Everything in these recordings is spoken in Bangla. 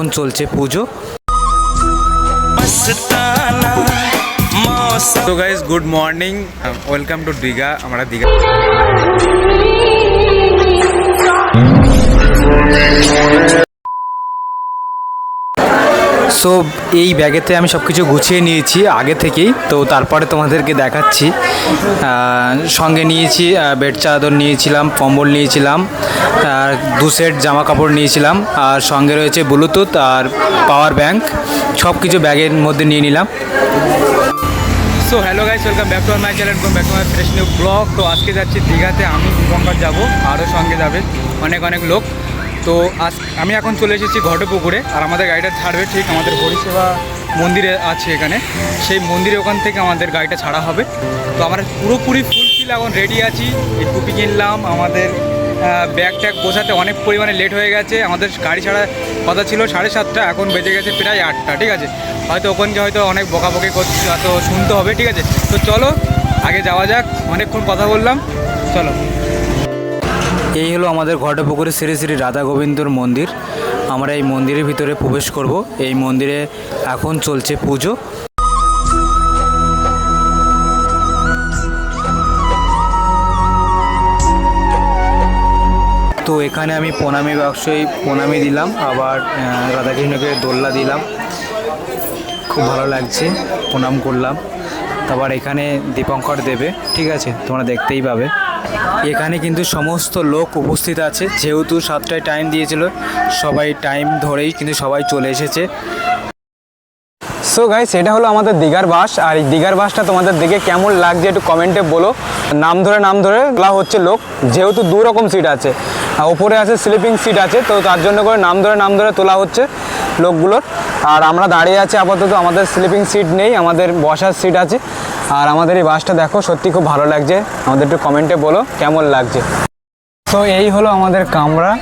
এখন চলছে পুজো। তো guys good morning welcome to Digha আমরা দীঘা সো এই ব্যাগেতে আমি সব কিছু গুছিয়ে নিয়েছি আগে থেকেই। তো তারপরে তোমাদেরকে দেখাচ্ছি। সঙ্গে নিয়েছি বেড চাদর নিয়েছিলাম, কম্বল নিয়েছিলাম, আর দু সেট জামা কাপড় নিয়েছিলাম, আর সঙ্গে রয়েছে ব্লুটুথ আর পাওয়ার ব্যাংক। সব কিছু ব্যাগের মধ্যে নিয়ে নিলাম। So hello guys welcome back to my channel back to my fresh new vlog তো আজকে যাচ্ছি দীঘাতে, আমি দীপঙ্কর যাব আরও সঙ্গে যাবে অনেক অনেক লোক। তো আজ আমি এখন চলে এসেছি ঘটপুকুরে, আর আমাদের গাড়িটা ছাড়বে ঠিক আমাদের পরিষেবা মন্দিরে আছে এখানে। সেই মন্দিরে ওখান থেকে আমাদের গাড়িটা ছাড়া হবে। তো আমরা পুরোপুরি ফুলফিল এখন রেডি আছি। এই টুপি কিনলাম, আমাদের ব্যাগ ট্যাগ গোছাতে অনেক পরিমাণে লেট হয়ে গেছে। আমাদের গাড়ি ছাড়া কথা ছিল সাড়ে সাতটা, এখন বেজে গেছে প্রায় আটটা, ঠিক আছে? হয়তো ওখানকে হয়তো অনেক বকাবকি করতে হয়তো শুনতে হবে, ঠিক আছে? তো চলো, আগে যাওয়া যাক, অনেকক্ষণ কথা বললাম। চলো। এই হলো আমাদের ঘটপুকুরে শ্রী শ্রী রাধা গোবিন্দর মন্দির। আমরা এই মন্দিরের ভিতরে প্রবেশ করব। এই মন্দিরে এখন চলছে পুজো। তো এখানে আমি প্রণামী বাক্সই প্রণামী দিলাম, আবার রাধাকৃষ্ণকে দোল্লা দিলাম। খুব ভালো লাগছে, প্রণাম করলাম। তারপর এখানে দীপঙ্কর দেবে, ঠিক আছে? তোমরা দেখতেই পাবে। এখানে কিন্তু সমস্ত লোক উপস্থিত আছে। যেহেতু সাতটায় টাইম দিয়েছিল, সবাই টাইম ধরেই কিন্তু সবাই চলে এসেছে। সো গাইস সেটা হলো আমাদের দীঘার বাস। আর এই দীঘার বাসটা তোমাদের দেখে কেমন লাগছে একটু কমেন্টে বলো। নাম ধরে নাম ধরে তোলা হচ্ছে লোক। যেহেতু দু রকম সিট আছে ওপরে আছে স্লিপিং সিট আছে, তো তার জন্য করে নাম ধরে নাম ধরে তোলা হচ্ছে লোকগুলোর। আর আমরা দাঁড়িয়ে আছি আপাতত, আমাদের স্লিপিং সিট নেই, আমাদের বসার সিট আছে। আর আমাদের এই বাসটা দেখো সত্যি খুব ভালো লাগছে। আমাদের একটু কমেন্টে বলো কেমন লাগছে? তো এই হলো আমাদের কামরা।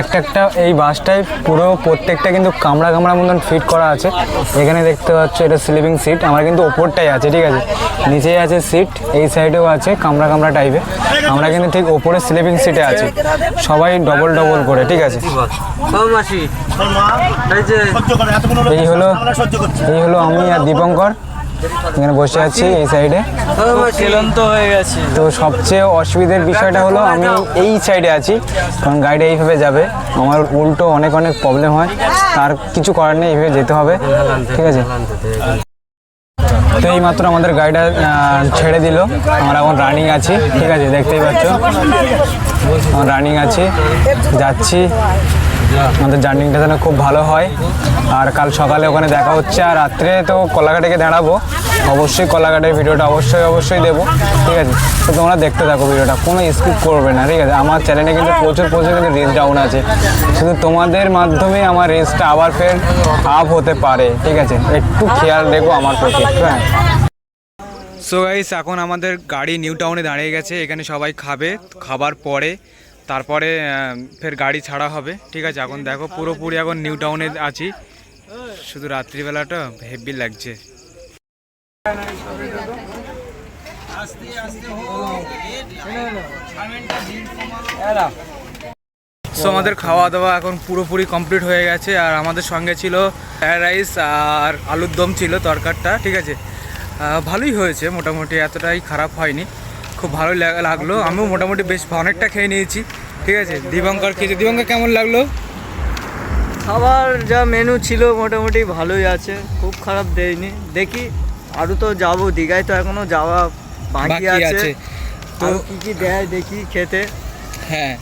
একটা একটা এই বাসটায় পুরো প্রত্যেকটা কিন্তু কামরা কামরা মতন ফিট করা আছে। এখানে দেখতে পাচ্ছ এটা স্লিপিং সিট আমার কিন্তু ওপরটাই আছে ঠিক আছে? নিচেই আছে সিট এই সাইডেও আছে কামরা কামরা টাইপের আমরা কিন্তু ঠিক ওপরে স্লিপিং সিটে আছি। সবাই ডবল ডবল করে ঠিক আছে? এই হলো এই হলো আমি আর দীপঙ্কর। এখানে বসে আছি এই সাইডে ক্লান্ত হয়ে গেছে। তো সবচেয়ে অসুবিধার বিষয়টা হলো আমি এই সাইডে আছি কারণ গাড়িটা এইভাবে যাবে। আমার উল্টো অনেক অনেক প্রবলেম হয় তার কিছু করার নেই এইভাবে যেতে হবে। ঠিক আছে? তো এই মাত্র আমাদের গাড়িটা ছেড়ে দিল। আমরা এখন রানিং আছি। ঠিক আছে? দেখতেই পাচ্ছ? রানিং আছি। যাচ্ছি। আমাদের জার্নিটা যেন খুব ভালো হয়। আর কাল সকালে ওখানে দেখা হচ্ছে, আর রাত্রে তো কলাঘাটে দাঁড়াবো। অবশ্যই কলাঘাটের ভিডিওটা অবশ্যই অবশ্যই দেবো। ঠিক আছে? তো তোমরা দেখতে থাকো ভিডিওটা, কোনো স্কিপ করবে না, ঠিক আছে? আমার চ্যানেলে কিন্তু প্রচুর প্রচুর কিন্তু রিচ ডাউন আছে। শুধু তোমাদের মাধ্যমে আমার রেসটা আবার ফের আপ হতে পারে, ঠিক আছে? একটু খেয়াল রেখো আমার প্রতি হ্যাঁ? সো গাইস এখন আমাদের গাড়ি নিউ টাউনে দাঁড়িয়ে গেছে, এখানে সবাই খাবে, খাবার পরে। তারপরে ফের গাড়ি ছাড়া হবে। ঠিক আছে, এখন দেখো পুরোপুরি এখন নিউ টাউনে আছি। শুধু রাত্রিবেলাটা হেভি লাগছে। সো আমাদের খাওয়া দাওয়া এখন পুরোপুরি কমপ্লিট হয়ে গেছে, আর আমাদের সঙ্গে ছিল ফ্রায়েড রাইস আর আলুর দম ছিল তরকারটা, ঠিক আছে। ভালোই হয়েছে, মোটামুটি এতটাই খারাপ হয়নি। খুব লাগ- লাগল। আমিও মোটামুটি বেশ অনেকটা খেয়ে নিয়েছি। ঠিক আছে দীপঙ্কর খেয়েছে। দীপঙ্কর কেমন লাগল? খাবার যা মেনু ছিল মোটামুটি ভালোই আছে। খুব খারাপ দেয়নি। দেখি আরও তো যাব। দীঘায় তো এখনও যাওয়া বাকি আছে। তো কি কি দেয় দেখি খেতে। হ্যাঁ।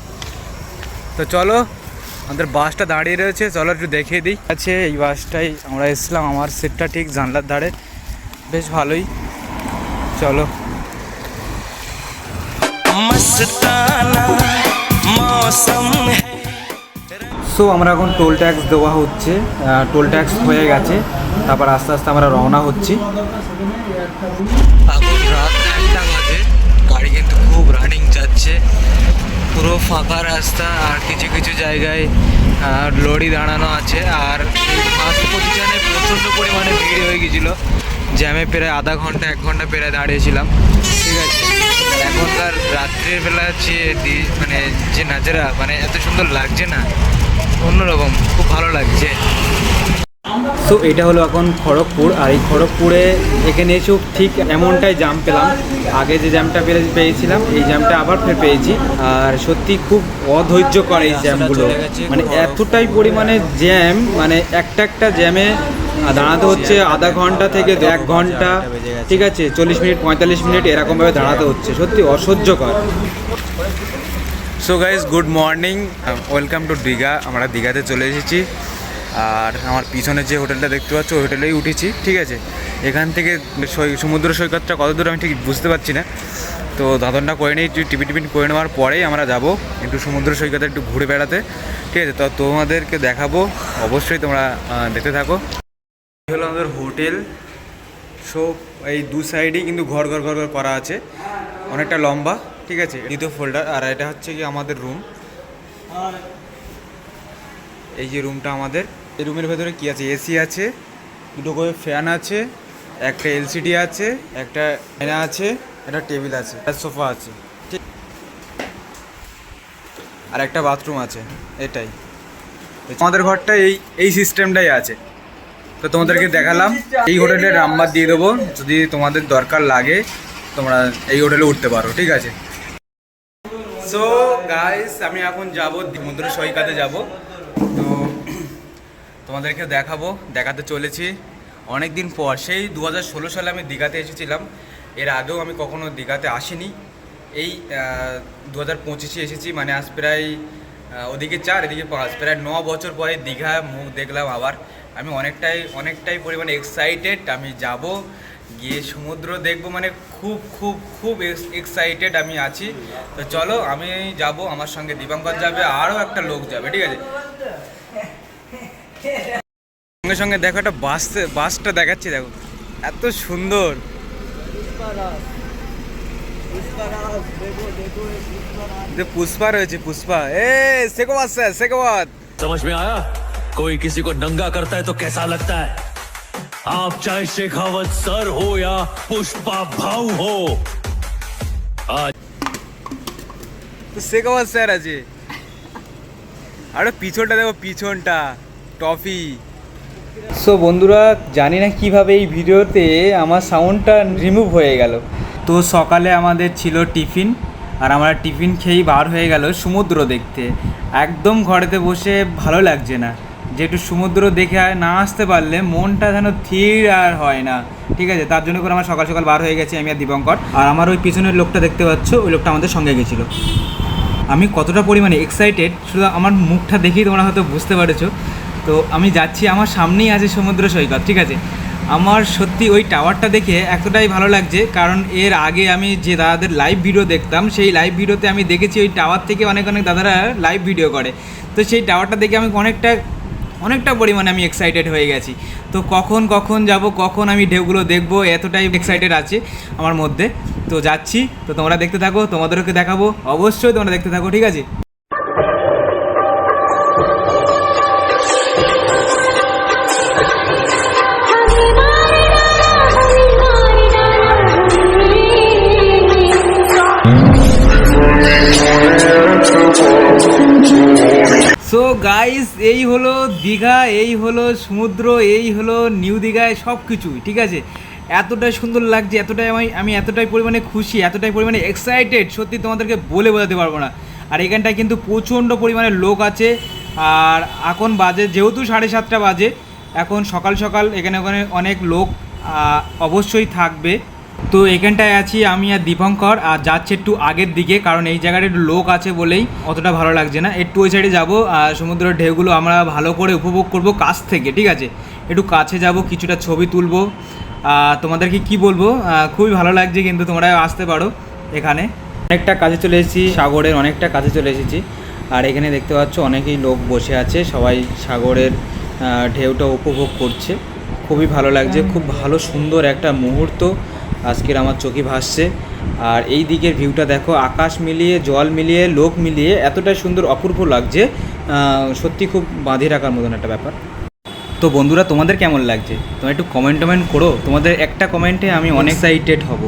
তো চলো আমাদের বাসটা দাঁড়িয়ে রয়েছে। চলো একটু দেখিয়ে দিই। আছে এই বাসটাই আমরা এসেছিলাম। আমার সিটটা ঠিক জানলার ধারে। বেশ ভালোই। চলো। সো আমরা এখন টোল ট্যাক্স দেওয়া হচ্ছে টোল ট্যাক্স হয়ে গেছে তারপর আস্তে আস্তে আমরা রওনা হচ্ছি। এখন রাত গাড়ি কিন্তু খুব রানিং যাচ্ছে। পুরো ফাঁকা রাস্তা আর কিছু কিছু জায়গায় লরি দাঁড়ানো আছে আর বাস প্রচণ্ড পরিমাণে ভিড় হয়ে গেছিল জ্যামে প্রায় আধা ঘণ্টা এক ঘণ্টা প্রায় দাঁড়িয়েছিলাম। এখনকার রাত্রের বেলা যে মানে যে নাজারা মানে এত সুন্দর লাগছে না অন্যরকম খুব ভালো লাগছে। তো এটা হলো এখন খড়গপুর আর এই খড়গপুরে এখানে এসেও ঠিক এমনটাই জ্যাম পেলাম। আগে যে জ্যামটা পেয়ে- পেয়েছিলাম এই জ্যামটা আবার ফের পেয়েছি। আর সত্যি খুব অধৈর্যকর এই জ্যামগুলো মানে এতটাই পরিমাণে জ্যাম মানে একটা একটা জ্যামে দাঁড়াতে হচ্ছে আধা ঘণ্টা থেকে এক ঘণ্টা, ঠিক আছে? চল্লিশ মিনিট, পঁয়তাল্লিশ মিনিট এরকমভাবে দাঁড়াতে হচ্ছে। সত্যি অসহ্যকর। So guys good morning welcome to Digha আমরা দীঘাতে চলে এসেছি। আর আমার পিছনে যে হোটেলটা দেখতে পাচ্ছ, ওই হোটেলেই উঠেছি, ঠিক আছে? এখান থেকে সমুদ্র সৈকতটা কত দূর আমি ঠিক বুঝতে পারছি না। তো দাদনটা করে নিই একটু টিপিন করে নেওয়ার পরেই আমরা যাব একটু সমুদ্র সৈকতে একটু ঘুরে বেড়াতে, ঠিক আছে? তো তোমাদেরকে দেখাবো। অবশ্যই তোমরা দেখতে থাকো। হলো আমাদের হোটেল। সো এই দু সাইডেই কিন্তু ঘর ঘর ঘর ঘর করা আছে। অনেকটা লম্বা, ঠিক আছে? দ্বিতীয় ফোল্ডার আর এটা হচ্ছে কি আমাদের রুম এই যে রুমটা আমাদের। এই রুমের ভেতরে কি আছে? এসি আছে, দুটো করে ফ্যান আছে, একটা এলসিডি আছে, একটা আয়না আছে, একটা টেবিল আছে, একটা সোফা আছে, ঠিক? আর একটা বাথরুম আছে, এটাই। আমাদের ঘরটা এই এই সিস্টেমটাই আছে। তো তোমাদেরকে দেখালাম। এই হোটেলের নাম্বার দিয়ে দেবো। যদি তোমাদের দরকার লাগে, তোমরা এই হোটেলে উঠতে পারো, ঠিক আছে? সো গাইস আমি এখন যাব, সমুদ্র সৈকতে যাব। তো, তোমাদেরকে দেখাবো, দেখাতে চলেছি। অনেক দিন পর, সেই দু সালে আমি দীঘাতে এসেছিলাম। এর আগেও আমি কখনো দীঘাতে আসিনি। এই দু হাজার পঁচিশে এসেছি মানে আজ প্রায় ওদিকে চার, এদিকে পাঁচ। প্রায় ন বছর পরে দীঘা মুখ দেখলাম আবার। আমি অনেকটাই অনেকটাই পরিমাণে এক্সাইটেড আমি যাব, গিয়ে সমুদ্র দেখব মানে খুব খুব খুব এক্সাইটেড আমি আছি। তো চলো, আমি যাব, আমার সঙ্গে দীপাঙ্কর যাবে, আরও একটা লোক যাবে, ঠিক আছে? সঙ্গে সঙ্গে দেখো একটা বাস, বাসটা দেখাচ্ছি, দেখো। এত সুন্দর। পুষ্পা রয়েছে, পুষ্পা। এ, শেখবাদ স্যার, শেখবাদ। আয়া कोई किसी को नंगा करता है तो कैसा लगता है आप चाहे शेखावत सर हो या पुष्पा भाऊ हो आज তো সেকোবাদ স্যার আছে আরে পিছনটা দেখো পিছনটা টফি সো বন্ধুরা জানি না কিভাবে এই ভিডিওতে আমার সাউন্ডটা রিমুভ হয়ে গেল তো সকালে আমাদের ছিল টিফিন আর আমরা টিফিন খেয়েই বার হয়ে গেল সমুদ্র দেখতে একদম ঘরেতে বসে ভালো লাগছে না যে একটু সমুদ্র দেখে না আসতে পারলে মনটা যেন স্থির আর হয় না। ঠিক আছে? তার জন্য করে আমার সকাল সকাল বার হয়ে গেছি আমি আর দীপঙ্কর। আর আমার ওই পিছনের লোকটা দেখতে পাচ্ছ, ওই লোকটা আমাদের সঙ্গে গেছিল। আমি কতটা পরিমাণে এক্সাইটেড শুধু আমার মুখটা দেখেই তোমরা হয়তো বুঝতে পেরেছ। তো আমি যাচ্ছি আমার সামনেই আছে সমুদ্র সৈকত, ঠিক আছে? আমার সত্যি ওই টাওয়ারটা দেখে এতটাই ভালো লাগছে, কারণ এর আগে আমি যে দাদাদের লাইভ ভিডিও দেখতাম, সেই লাইভ ভিডিওতে আমি দেখেছি ওই টাওয়ার থেকে অনেক অনেক দাদারা লাইভ ভিডিও করে। তো সেই টাওয়ারটা দেখে আমি অনেকটা অনেকটা পরিমাণে আমি এক্সাইটেড হয়ে গেছি। তো কখন কখন যাব, কখন আমি ঢেউগুলো দেখব, এতটাই এক্সাইটেড আছে আমার মধ্যে। তো যাচ্ছি, তো তোমরা দেখতে থাকো, তোমাদেরকে দেখাবো, অবশ্যই তোমরা দেখতে থাকো, ঠিক আছে? সো গাইস এই হলো দীঘা, এই হলো সমুদ্র, এই হলো নিউ দীঘায় সব কিছুই ঠিক আছে? এতটাই সুন্দর লাগছে, এতটাই আমি আমি এতটাই পরিমাণে খুশি, এতটাই পরিমাণে এক্সাইটেড সত্যি তোমাদেরকে বলে বোঝাতে পারব না। আর এখানটায় কিন্তু প্রচণ্ড পরিমাণে লোক আছে, আর এখন বাজে, যেহেতু সাড়ে সাতটা বাজে, এখন সকাল সকাল এখানে, ওখানে অনেক লোক অবশ্যই থাকবে। তো এখানটায় আছি আমি আর দীপঙ্কর আর যাচ্ছে একটু আগের দিকে কারণ এই জায়গাটা একটু লোক আছে বলেই অতটা ভালো লাগছে না। একটু ওই সাইডে যাব আর সমুদ্রের ঢেউগুলো আমরা ভালো করে উপভোগ করব কাছ থেকে ঠিক আছে? একটু কাছে যাব কিছুটা ছবি তুলবো। আর তোমাদেরকে কি বলব? খুবই ভালো লাগছে কিন্তু তোমরা আসতে পারো এখানে। অনেকটা কাছে চলে এসেছি সাগরের অনেকটা কাছে চলে এসেছি। আর এখানে দেখতে পাচ্ছ অনেকেই লোক বসে আছে সবাই সাগরের ঢেউটা উপভোগ করছে। খুবই ভালো লাগছে খুব ভালো সুন্দর একটা মুহূর্ত। আজকের আমার চোখে ভাসছে। আর এই দিকের ভিউটা দেখো, আকাশ মিলিয়ে, জল মিলিয়ে, লোক মিলিয়ে এতটাই সুন্দর, অপূর্ব লাগছে। সত্যি খুব বাঁধে রাখার মতন একটা ব্যাপার। তো বন্ধুরা, তোমাদের কেমন লাগছে? তোমরা একটু কমেন্ট টমেন্ট করো। তোমাদের একটা কমেন্টে আমি অনেক সাইটেড হব।